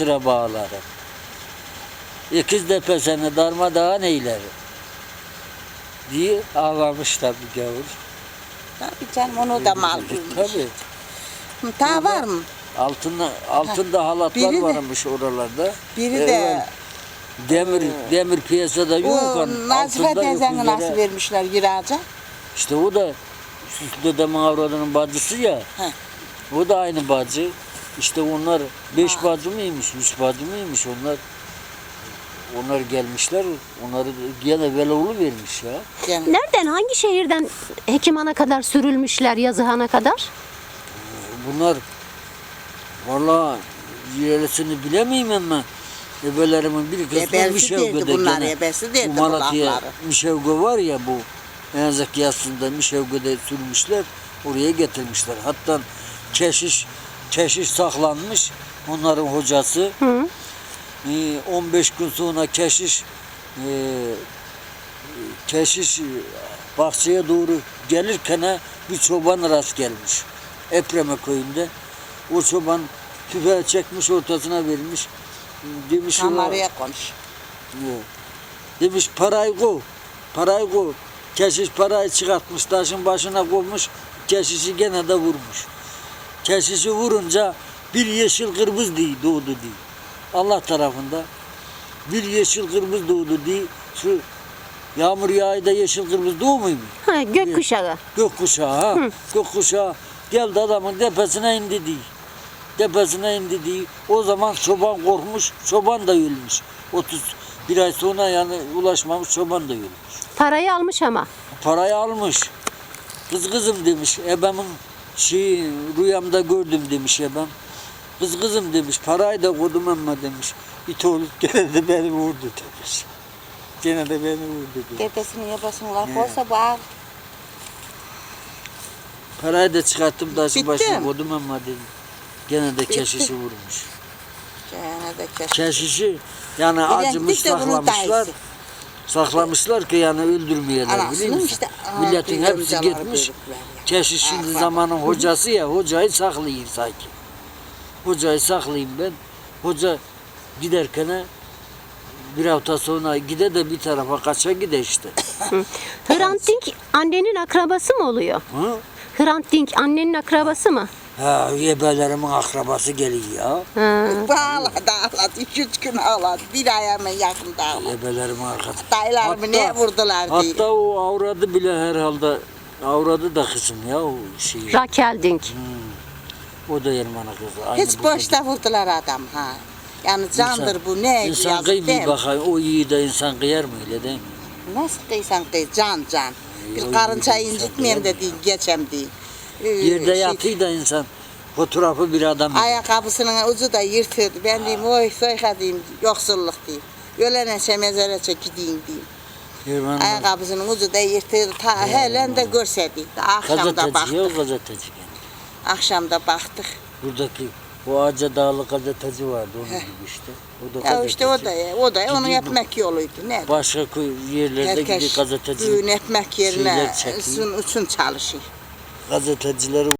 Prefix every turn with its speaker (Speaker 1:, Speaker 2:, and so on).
Speaker 1: sıra bağları. İkiz tepesine darmadağın eyler. Diye ağlamış tabii gavur.
Speaker 2: Tabii canım onu da mal bulmuş.
Speaker 1: Tabii.
Speaker 2: Ta var mı?
Speaker 1: Altında, altında halatlar
Speaker 2: Biri de-
Speaker 1: varmış oralarda.
Speaker 2: Biri
Speaker 1: Evvel
Speaker 2: de
Speaker 1: demir demir piyasada yok.
Speaker 2: o
Speaker 1: hani
Speaker 2: Nazife
Speaker 1: altında
Speaker 2: teyzeni
Speaker 1: öküzlere-
Speaker 2: nasıl vermişler giraca?
Speaker 1: İşte o da Süslü dedemin avradının bacısı ya.
Speaker 2: Heh.
Speaker 1: O da aynı bacı. İşte onlar beş
Speaker 2: Ha.
Speaker 1: bacı mıymış, üç bacı mıymış onlar. Onlar gelmişler, onları gene Veloğlu vermiş ya.
Speaker 2: Yani
Speaker 3: Nereden, hangi şehirden Hekiman'a kadar sürülmüşler Yazıhan'a kadar?
Speaker 1: Bunlar vallahi yerisini bilemeyim ama ebelerimin bir kısmı Mişevgö'de
Speaker 2: derdi bunlar,
Speaker 1: gene.
Speaker 2: ebesi derdi
Speaker 1: Bu Malatya
Speaker 2: lafları.
Speaker 1: Mişevgö var ya bu Enzek yasında Mişevgö'de sürmüşler. Oraya getirmişler. Hatta keşiş keşiş saklanmış. Onların hocası.
Speaker 3: Hı.
Speaker 1: Ee, 15 gün sonra keşiş e, keşiş e, bahçeye doğru gelirken bir çoban rast gelmiş. Epreme köyünde. O çoban tüfeği çekmiş ortasına vermiş. Demiş "Ulan,
Speaker 2: kameraya konuş.
Speaker 1: Demiş parayı koy. Parayı koy. Keşiş parayı çıkartmış taşın başına koymuş. Keşişi gene de vurmuş. Keşişi vurunca bir yeşil kırmızı diye doğdu diye. Allah tarafında bir yeşil kırmızı doğdu diye şu yağmur yağıyor da yeşil kırmızı doğmuyor mu?
Speaker 3: Ha, gökkuşağı.
Speaker 1: Gökkuşağı ha. Gökkuşağı geldi adamın tepesine indi diye. Tepesine indi diye. O zaman çoban korkmuş, çoban da ölmüş. 30 bir ay sonra yani ulaşmamış çoban da ölmüş.
Speaker 3: Parayı almış ama.
Speaker 1: Parayı almış. Kız kızım demiş. Ebemin şey rüyamda gördüm demiş ebem. Kız kızım demiş. Parayı da koydum ama demiş. İt olup gene de beni vurdu demiş. Gene de beni vurdu demiş.
Speaker 2: Dedesinin yabasının lafı
Speaker 1: He.
Speaker 2: olsa bu ağır.
Speaker 1: Parayı da çıkarttım taşı
Speaker 2: Bitti
Speaker 1: başına
Speaker 2: mi?
Speaker 1: koydum ama dedim. Gene de keşişi vurmuş.
Speaker 2: Gene de kes.
Speaker 1: Keşişi yani acımış
Speaker 2: de bunun
Speaker 1: saklamışlar.
Speaker 2: dayısı.
Speaker 1: Saklamışlar ki yani öldürmeyeler biliyor musun?
Speaker 2: işte.
Speaker 1: Milletin hepsi gitmiş. Keşiş şimdi zamanın hocası ya hocayı saklayayım sanki. Hocayı saklayayım ben. Hoca giderken bir hafta sonra gide de bir tarafa kaça gide işte.
Speaker 3: Hrant Dink annenin akrabası mı oluyor?
Speaker 1: Hı?
Speaker 3: Hrant Dink annenin akrabası mı?
Speaker 1: Ha, akrabası geliyor ya.
Speaker 3: Ha.
Speaker 2: Bağladı ağladı. İki üç gün ağladı. Bir ay hemen yakında ağladı.
Speaker 1: Ebelerimin arkadaşı.
Speaker 2: Dayılarımı ne vurdular diye.
Speaker 1: Hatta o avradı bile herhalde avradı da kızım ya o şeyi.
Speaker 3: Rakel Dink.
Speaker 1: O da Ermeni kızı. Aynı
Speaker 2: Hiç
Speaker 1: burada
Speaker 2: boşta vurdular adam ha. Yani candır
Speaker 1: İnsan-
Speaker 2: bu ne
Speaker 1: İnsan
Speaker 2: yazık değil
Speaker 1: kıymıyor
Speaker 2: mi?
Speaker 1: bakayım. O iyi de insan kıyar mı öyle değil mi?
Speaker 2: Nasıl kıysan kıy can can. Bir karıncayı
Speaker 1: insan
Speaker 2: incitmeyeyim
Speaker 1: kıyar
Speaker 2: de değil geçem değil. Ee,
Speaker 1: Yerde
Speaker 2: şey,
Speaker 1: yatıyor da insan fotoğrafı bir adam.
Speaker 2: Ayakkabısının ucu da yırtıldı. Ben diyeyim oy soyka diyeyim yoksulluk diyeyim. Ölenese mezara çekideyim diyeyim.
Speaker 1: Ermeni
Speaker 2: Ayakkabısının ucu da yırtıldı. Ta helen de görseydik. Akşamda
Speaker 1: gazeteci ya
Speaker 2: baktık.
Speaker 1: gazeteci. gene.
Speaker 2: Akşamda baktık.
Speaker 1: Buradaki o Ağaca Dağlı gazeteci vardı onun gibi işte. O da
Speaker 2: Ya işte o da
Speaker 1: gazeteci.
Speaker 2: o da
Speaker 1: bu-
Speaker 2: ekmek yoluydu. Ne?
Speaker 1: Başka yerlerde
Speaker 2: Herkes
Speaker 1: gazeteci.
Speaker 2: düğün ekmek yerine sun, uçun çalışıyor.
Speaker 1: Gazetecileri